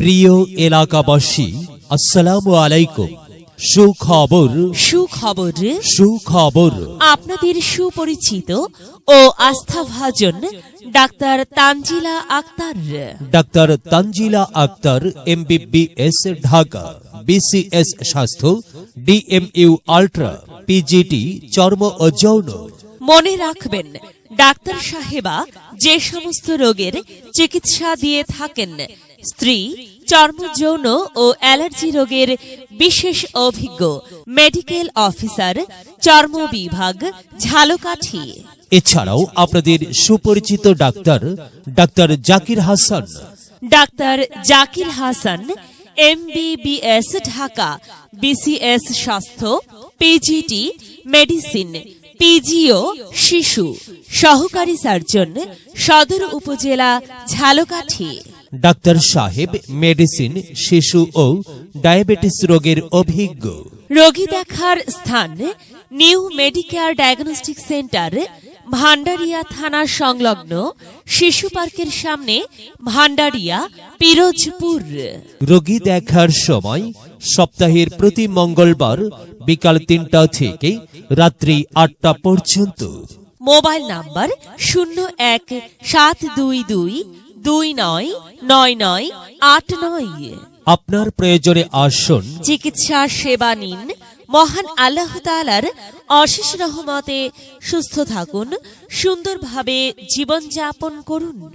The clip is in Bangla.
প্রিয় এলাকাবাসী আসসালামু আলাইকুম। সুখবর। সুখবর। সুখবর। আপনাদের সুপরিচিত ও আস্থাভাজন doctor Tanzila Akter. Doctor Tanzila Akter MBBS Dhaka BCS স্বাস্থ্য ডিএমইউ আল্ট্রা পিজিটি চর্ম ও যৌন। মনে রাখবেন ডাক্তার সাহেবা যে সমস্ত রোগের চিকিৎসা দিয়ে থাকেন স্ত্রী চর্ম যৌন ও অ্যালার্জি রোগের বিশেষ অভিজ্ঞ মেডিকেল অফিসার চর্ম বিভাগ ঝালকাঠি। এছাড়াও আপনাদের সুপরিচিত doctor doctor Zakir Hasan. Doctor Zakir Hasan MBBS Dhaka BCS স্বাস্থ্য পিজিটি মেডিসিন পিজিও শিশু সহকারী সার্জন সদর উপজেলা ঝালকাঠি। ডাক্তার সাহেব মেডিসিন শিশু ও ডায়াবেটিস রোগের অভিজ্ঞ। রোগী দেখার স্থান new Medicare diagnostic centre Bhandaria থানা সংলগ্ন শিশু পার্কের সামনে ভান্ডারিয়া পিরোজপুর। রোগী দেখার সময় সপ্তাহের প্রতি মঙ্গলবার বিকাল তিনটা থেকে রাত্রি আটটা পর্যন্ত। মোবাইল নাম্বার শূন্য এক সাত দুই দুই দুই নয় নয় নয় আট নয়। আপনার প্রয়োজনে আসুন। চিকিৎসা সেবা নিন। মহান আল্লাহ তালার অশেষ রহমতে সুস্থ থাকুন। সুন্দরভাবে জীবনযাপন করুন।